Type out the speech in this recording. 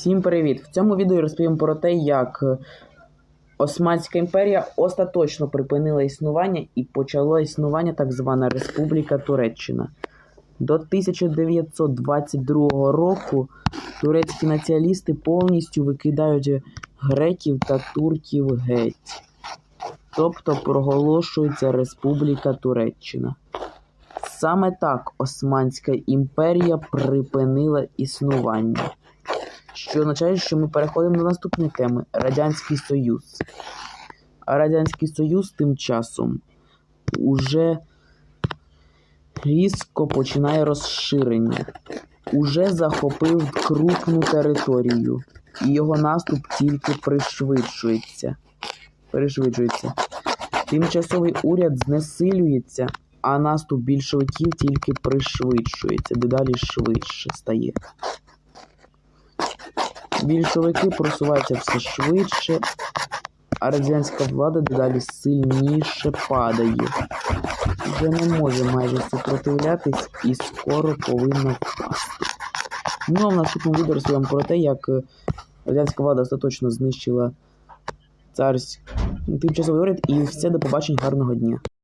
Всім привіт! В цьому відео розповім про те, як е, Османська імперія остаточно припинила існування і почала існування так звана Республіка Туреччина. До 1922 року турецькі націоналісти повністю викидають греків та турків геть. Тобто проголошується Республіка Туреччина. Саме так Османська імперія припинила існування. Що означає, що ми переходимо до наступної теми Радянський Союз. А Радянський Союз тим часом уже різко починає розширення, уже захопив крупну територію, і його наступ тільки пришвидшується. Пришвидшується. Тимчасовий уряд знесилюється, а наступ більшовиків тільки пришвидшується, дедалі швидше стає. Більшовики просуваються все швидше, а радянська влада дедалі сильніше падає. Вже не може майже супротивлятись і скоро повинна впасти. Ну а в наступному відео розповім про те, як е, радянська влада остаточно знищила царський тимчасовий уряд і все до побачення гарного дня.